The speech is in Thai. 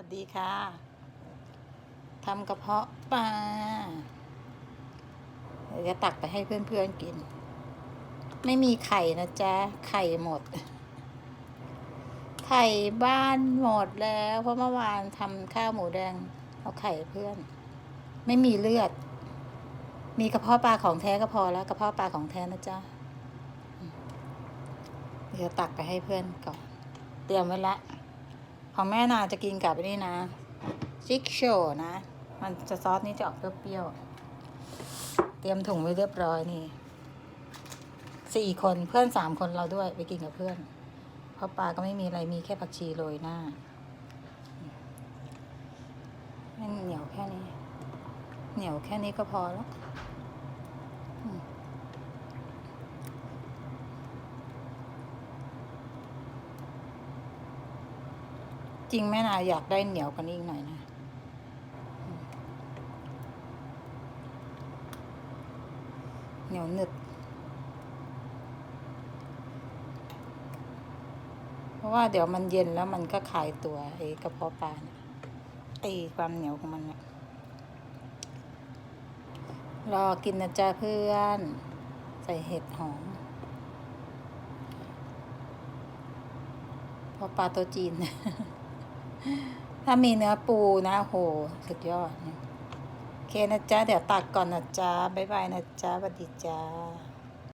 วัสดีค่ะทำกระเพาะปลาเดี๋ยวจะตักไปให้เพื่อนๆกิน ไม่มีไข่นะจ๊ะ ไข่หมด ไข่บ้านหมดแล้ว เพราะเมื่อวานทำข้าวหมูแดง เอาไข่เพื่อน ไม่มีเลือด มีกระเพาะปลาของแท้ก็พอแล้ว กระเพาะปลาของแท้นะจ๊ะ เดี๋ยวตักไปให้เพื่อนก่อน เตรียมไว้ละ ของแม่นาจะกินกับไอ้นี่นะชิคโชนะ มันจะซอสนี้จะออกเปรี้ยวๆเตรียมถุงไว้เรียบร้อยนี่สี่คนเพื่อนสามคนเราด้วยไปกินกับเพื่อน เพราะปลาก็ไม่มีอะไรมีแค่ผักชีโรยหน้าไม่เหนียวแค่นี้ เหนียวแค่นี้ก็พอแล้ว จริงแม่นาอยากได้เหนียวกว่านี้อีกหน่อยนะเหนียวหนึบเพราะว่าเดี๋ยวมันเย็นแล้วมันก็คายตัวไอ้กระเพาะปลาเนี่ยไอ้ความเหนียวของมันเนี่ยรอกินนะจ๊ะเพื่อน ใส่เห็ดหอมเพราะปลาตัวจีน ถ้ามีเนื้อปูนะโหสุดยอดนี่โอเคนะจ๊ะ เดี๋ยวตักก่อนนะจ๊ะ บ๊ายบายนะจ๊ะสวัสดีจ้า